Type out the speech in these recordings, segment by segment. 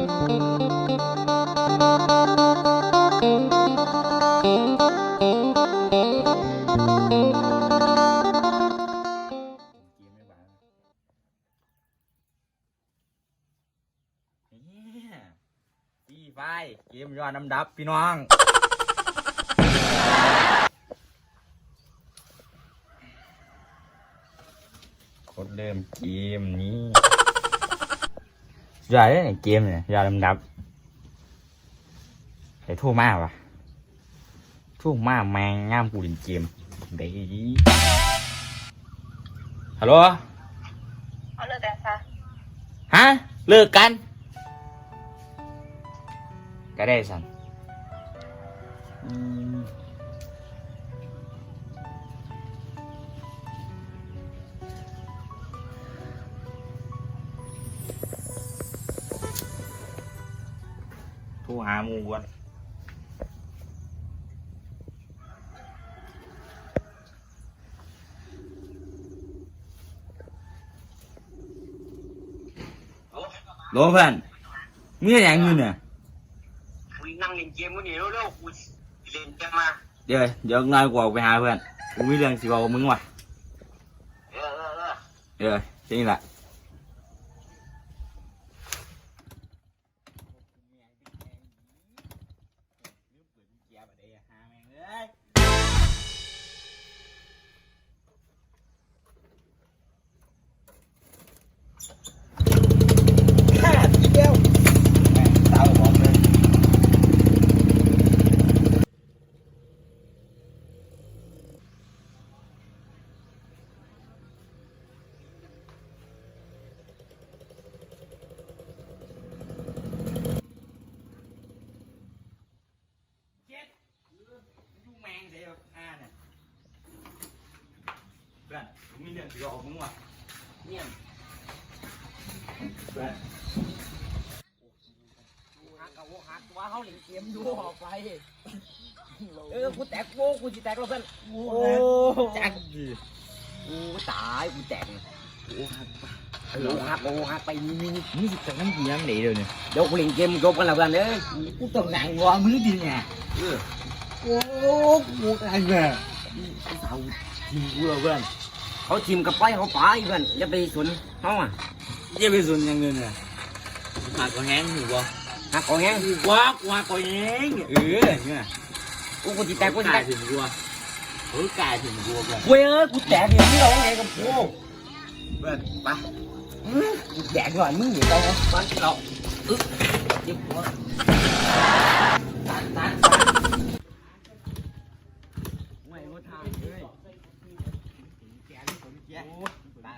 พี่ไฟเกมยอดน้ำดับพี่น้องกดเริ่มเกมนี้ ยอดเลยเนี่ยเกมเนี่ยยอดน้ำดับไอ้ทั่วมากวะทั่วมากแมงง่ามกูเล่นเกมเดี๋ยวฮัลโหลเอาเลยแต่ซะฮะเลิกกันก็ได้สัน หาหมูก่อนโหลเพื่อนมีอะไรอย่างเงี้ยเนี่ยกูนั่งเล่นเกมกูนี่เร็วๆกูเล่นเกมมาเดี๋ยวเดี๋ยวงานกูออกไปหาเพื่อนกูมีเรื่องสิบอกกับมึงว่ะเออเออเออเออแค่นี้แหละ กูมีเรื่องสิบอกกับมึงว่ะเนี่ยเพื่อนหักกับโวหักว่าเขาเล่นเกมดูออกไป เออ กูแตกโว้กูจะแตกแล้วเพื่อนโอ้จักกูตาย กูแตกโอ้หักเออโอ้หักโอ้หักไปนี่นี่นี่มึงสิจากน้ำกี่น้ำไหนเดี๋ยวนี้เดี๋ยวกูเล่นเกมจบกันแล้วเพื่อนเอ้ยกูต้องนั่งรอมือดีไงเออโอ้กูนั่งเนี่ยไอ้สาวทีมกูแล้วเพื่อน เขาทีมกับไปเขาไปเพื่อนอย่าไปสนเขาอะเยี่ยไปสุนยังเงินเนี่ยหากก็แห้งอยู่บ่หักของแห้งว้ากว้ากก็แห้งเออเนี่ยกูกูจะแตกกูจะกาแตยกถึงกูอะเฮ้ยกายถึงกูเพื่อนเว้ยเอ้ยกูแตกเนี่ยมึงร้องไงกับกูเพื่อนไปอื้อกูแตกก่อนมึงอยู่ตรงนั้นมันเราอึ๊บเจ็บหัวตัดตัดตัดไม่รู้ทางเลย แกนี่ผมแกตาย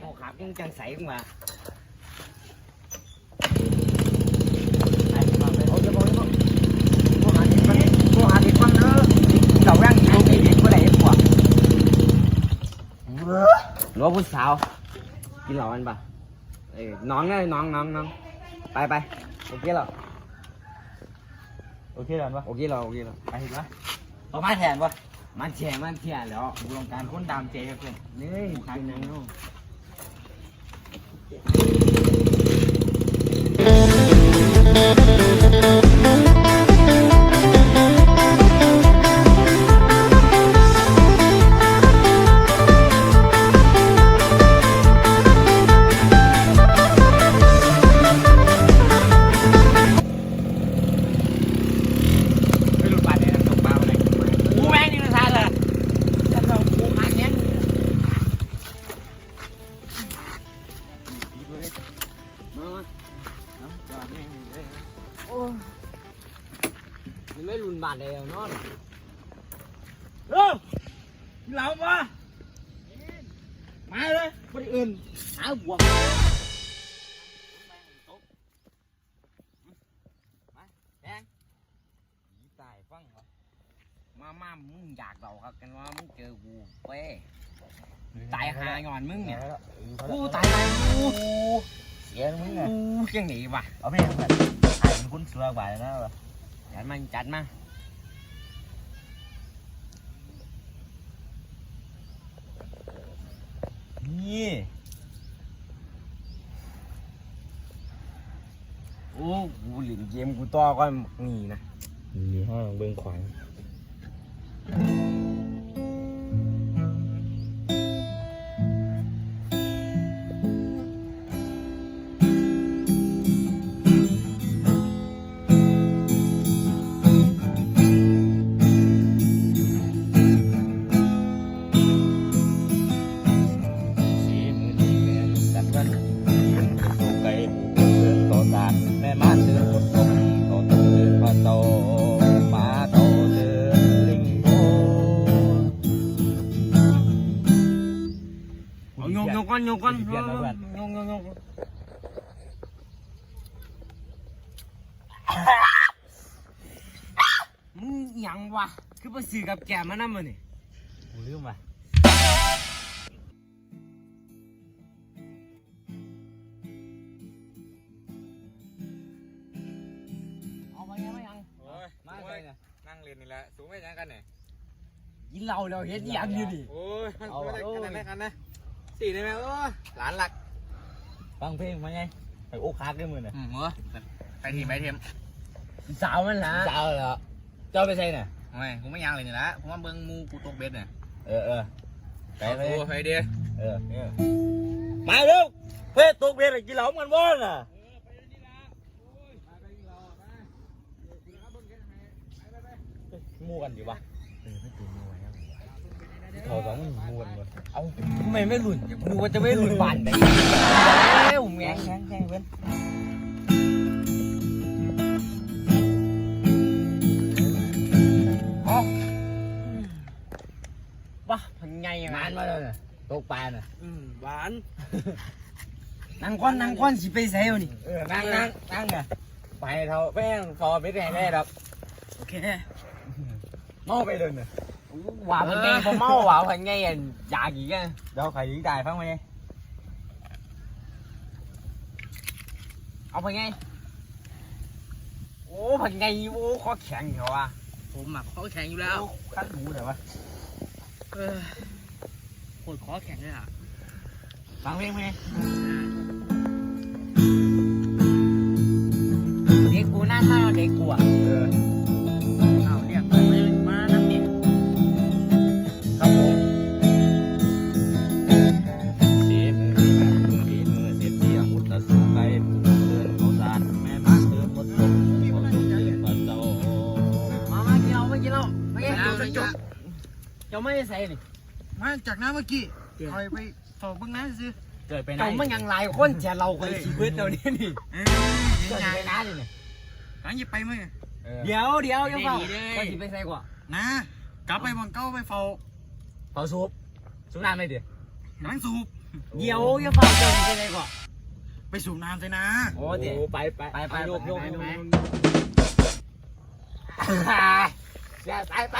โอ้ขายังจังใสขึ้นมาเอาจะบอกเลยว่าโทรหาเด็ก มันโทรหาเด็กมันเด้อเราแร่งอยู่ไอ้เด็กก็ได้กว่าหรือว่าผู้สาวกินเหล้า เลยเนาะเอ้าเหลาปะมาเลยคนอื่นหาบวกตายฟังเหรอมามามึงอยากเราครับกันว่ามึงเจอกูเว้ยตายหาหย่อนมึงเนี่ยกูตายตายกูเสียมึงไงกูเก่งหนีว่ะเอาไปยังไงไอ้มันคุ้นเสือกว่าแล้วนะจัดมาจัดมา นี่ โอ้กูหลินเกมกูต่อก็นี่นะนี่ห้องเบิ้งขวาง อนโยกก่อนเปลี่ยนแล้วเพื่อนโยกโยกโยกมึงหยังวะคือไปซื้อกับแกมานั่นมันนี่กูลืมว่ะเอาไปยังไม่ยังโอ้ยมาโอ้ใส่ยเนี่ยนั่งเรียนนี่แหละสูงไปยังกันเนี่ยกินเหล้าแล้วเฮ็ดหยังอยู่ดิโอ้ยมันเอาไม่ได้โอ้ยกันได้กันนะ สี่ได้ไหมโอ้ยหลานหลักฟังเพลงมาไงไปโอ้คักด้วยมือเนี่ยอืมเหรอไปทีมไปทีมสาวมันล่ะเจ้าเหรอเจ้าไปใส่เนี่ยโอ้ยกูไม่ยังเลยนี่ละผมว่าเบิ้งมูกูตกเบ็ดเนี่ยเออเออไปไปโอ้ไปเดียเออเนี่ยมาเร็วเพื่อตกเบียร์กินเหล้ามันบ้อนอะมู่กันดีวะ เขาสองมันมวนหมดเอาทำไมไม่หลุนกูว่าจะไม่หลุนบานได้เอ้วแงแข่งแข่งแข่งเพื่อนวะพันไงอะนานมาแล้วเนี่ยตกปลาน่ะอืมหวานนั่งก้อนนั่งก้อนสิไปใส่เอานี่เออนั่งนั่งนั่งไงไปเท่าแป้งฟอไปแน่แน่ดอกโอเคเมาไปเดินน่ะ ว่าพันไงพอเมาว่าพันไงอะอยากอีกอะเดี๋ยวใครยิงตายฟังไหมเอาพันไงโอ้พันไงโอ้ข้อแข็งเหรอวะผมหมักข้อแข็งอยู่แล้วขั้นหูเดี๋ยววะเออปวดข้อแข็งเลยอะฟังเพลงไหมเด็กกูหน้าเท่าเด็กกูอะาไม่ได้ใส่นี่ มาจากน้ำเมื่อกี้คอยไปสอบเบื้องน้ำซื้อเกิดไปไหนเจ้ามันยังหลายคนจะเราคนชีวิตเราเนี่ยนี่เอ้เกิดยไปไหนนี่เนี่ยหลังหยิบไปมั้ยเออเดี๋ยวเดี๋ยวเดี๋ยวเฝ้าดีๆเลยก็สิไปใส่กว่านะกลับไปบังเก้าไปเฝ้าเผาซุปซุปน้ำไม่เดือดน้ำสูบเดี๋ยวเดี๋ยวเฝ้าเจ้าสิไปใส่กว่าไปสูบน้ำใส่นะโอ้เดี๋ยวไปไปไปไปโยกโยกไปโยกไปไป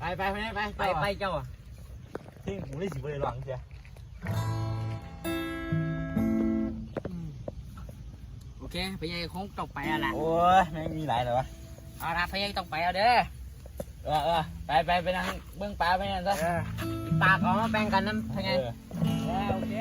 ไปไปไปไปไปไปไปเจ้าอะทิ้งหูได้สิบเลยหลังเสียโอเคพยายคงตกไปอะแหละโอ้ยแม่งมีหลายเลยวะเอาละพยายต้องไปเอาเด้อเออเออไปไปไปนั่งเบื้องปลาไปนั่นซะปากเอามาแบ่งกันน้ำพันไงโอเค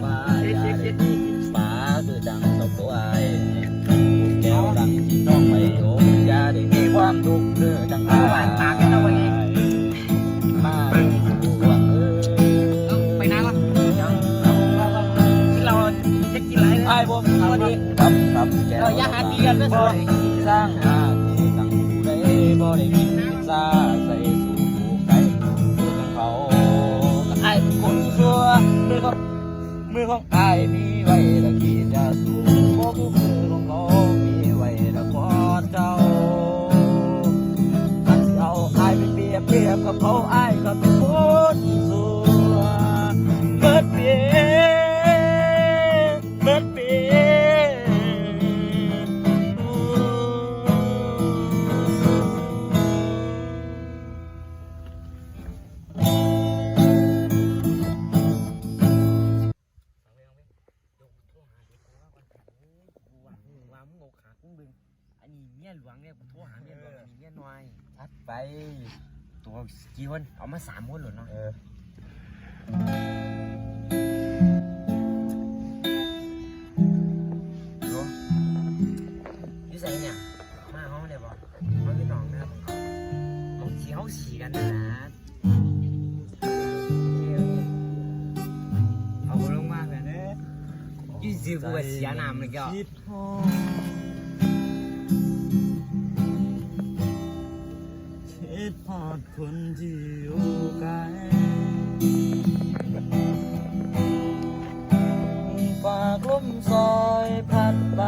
con từ chẳng tộc của ai kéo đằng chỉ non mày gia đình đi quan thuộc đưa chẳng có ai cái đâu vậy mà mày nào ai buông tao đi tập tập kéo rồi giá hai tiền đó rồi sang à thì thằng đấy bo để nhìn ra xây dù cái thằng khẩu ai cũng xưa đi con มือของอายมีไว้ตะกีดจะสูงโอ้คือมือของเขามีไว้ตะกอเจ้าถ้าสิเอาอายไปเปรียบเทียบกับเขาอายก็เป็นคน โทรหาเมียหลวงอันนี้เมียน้อยทัดไป ตัวกี่คนเอามาสามคนเหรอเนาะ เออรู้ยี่ใส่เนี่ย มาห้องได้บ่ห้องพี่น้องนะครับเอาสีเขาสีกันนะเอาลงมาเลยเด้ยี่สิบกว่าเสียน้ำเลยก็คิดฮอด คิดฮอดคนที่อยู่ไกลฝากลมซอยพัดไป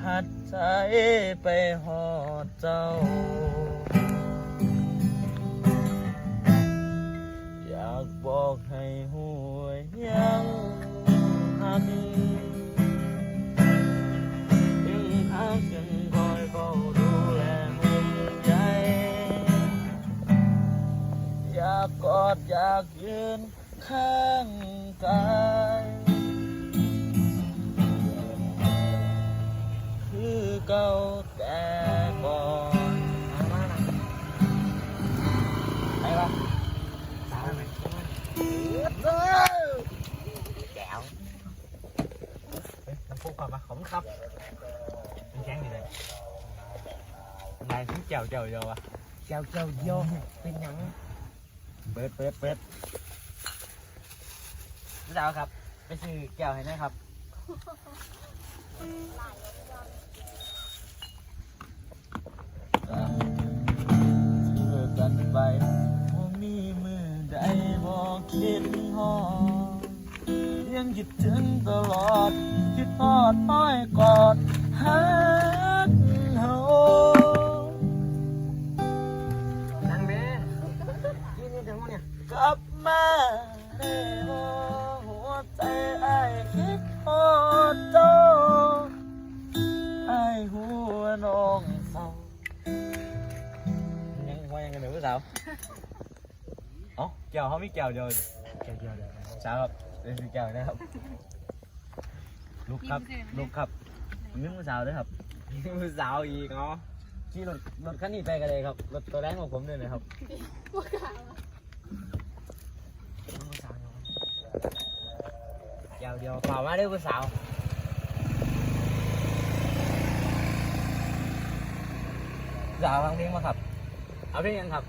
พัดใจไปหอดเจ้า อยากบอกให้หัวยังหัก ดอยากยืนข้างกายคือเก่าแต่ก่อนไปวะสาวไหนแก้วน้ำพุก่อนมาขอบคุณครับมันแข็งอยู่เลยนายที่เจียวเจียวเดียววะแก้วแก้วเดียวเป็นหยัง เปิดเปิดเปิดพี่สาวครับ ไปซื้อแก้วให้หนะครับ เลิกกันไปบ่ามีมือใดบอกคิดฮอดยังคิดถึงตลอด คิดทอดอ้อยกอดฮัก มาได้บ่หัวใจอ้ายคิดฮอดเจ้าอ้ายหัวน้องเศร้ายังว่ายังไงหนูสาวเอ้าแก้วเขามีแก้วเดียวแก้วเดียวเดียวสาวครับเป็นสีแก้วนะครับลูกครับลูกครับนี่มือสาวด้วยครับมือสาวอีกเนาะขี่รถรถคันนี้ไปกันเลยครับรถตัวแรงของผมด้วยนะครับมือสาว เนาะแก้วเดียวเปล่ามาเด้อมือสาวสาวฟังเพลงมาครับ เอาเพลงยังครับ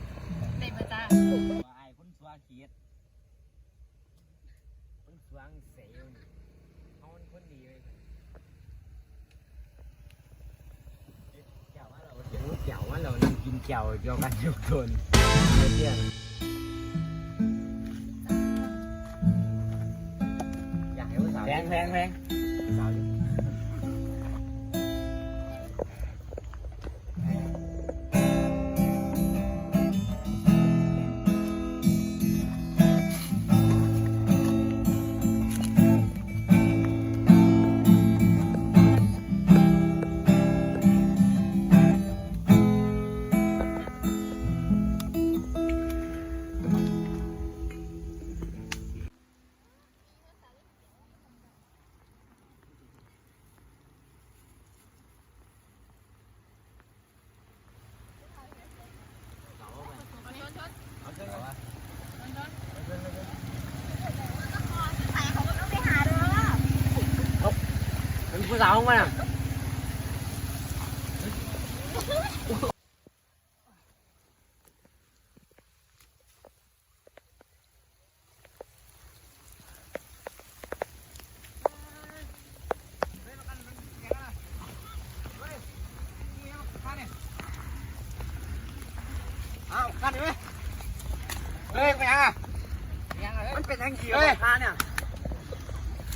เต็มมาจ้าไอ้คนสวงเขียดคนสวงเสียวนี่เขาเป็นคนดีเลยแก้วว่าเราเดี๋ยวแก้วว่าเรานั่งกินแก้วเดียวกันทุกคนเพื่อน แพงแพง เป็นผู้สาวของมันอะเอาคันดิเว้ยเฮ้ยไปยังอะ งขี่กับพาเนี่ย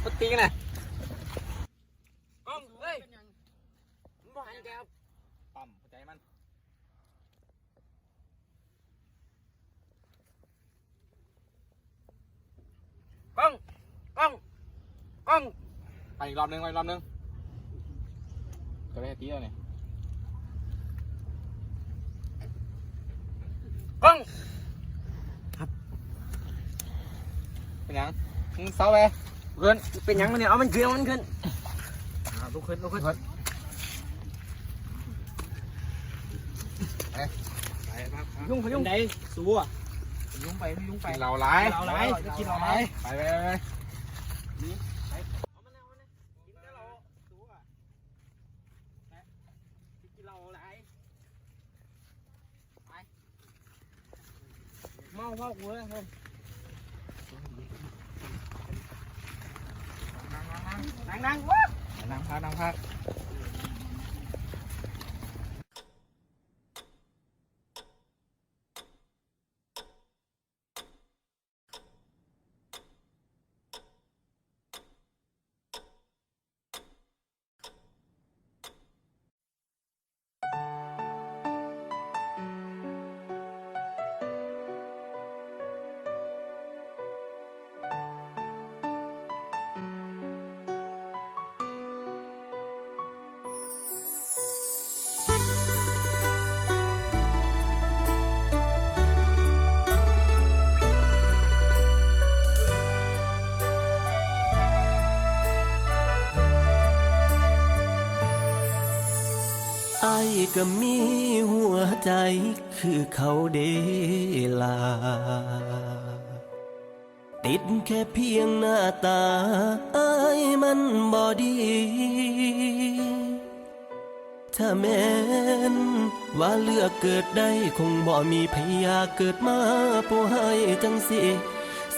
กูตีกันเลยกล้องเฮ้ยมึงบอกให้แกครับ ปั๊มเข้าใจมัน กล้องกล้องกล้อง ไปอีก รอบนึงไปอีกรอบนึงก็ได้ตีแล้วเนี่ยกล้องเป็นยังมึงเศร้าไปเกินเป็นหยังมันเนี่ยเอามันขึ้นเอามันขึ้นลุกขึ้นลุกขึ้นไปยุ่งพยุ่งไหนสู้อะยุ่งไปยุ่งไปกินเหล้าหลายเราไรจะกินเราไรไปไปไปไป กินเราไร เมาพ่อกูเลย ก็มีหัวใจคือเขาเดลา ติดแค่เพียงหน้าตาไอ้ายมันบอดี ถ้าแม้น ว่าเลือกเกิดได้คงบ่มีพยาเกิดมาผู้ให้จังสิ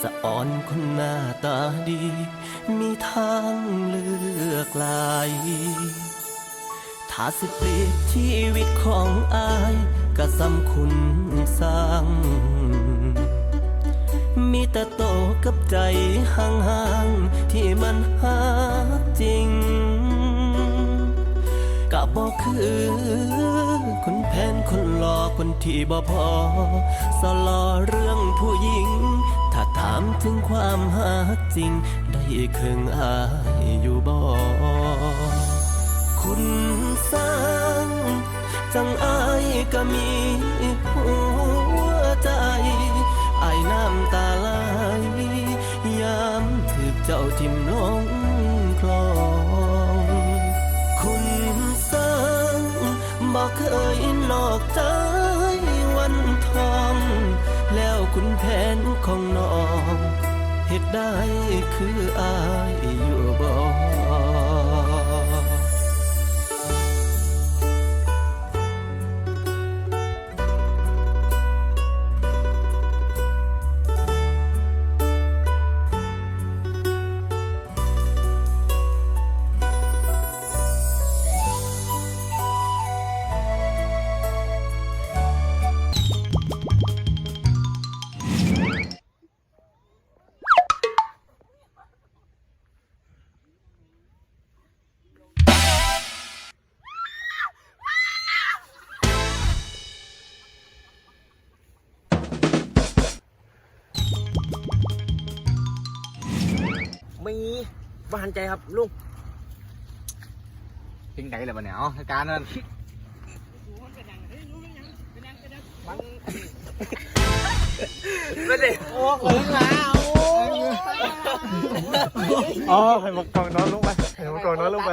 สะอ่อนคนหน้าตาดี มีทางเลือกหลาย ถ้าสิเปรียบชีวิตของอายก็สำคุณสร้าง มีแต่โตกับใจห่างๆ ที่มันหาจริงก็บอกคือคนแพนคนหลอคนที่บ่พอ สลอเรื่องผู้หญิง ถ้าถามถึงความหาจริง ได้เคืองอายอยู่บ่ ก็มีหัวใจไอายน้ำตาไหลยามถือเจ้าทิมลงคลองคุณสร้างบอกเคยนอกใจวันทอง แล้วคุณแผนของน้องเหตุได้คืออายอยู่ บ้านใจครับลุงทิ้งไหนเลยปะเนี่ยเอาให้การนั่นไม่ได้โอ้โหหนาวอ๋อให้มากองนอนลงไปให้มากองนอนลงไป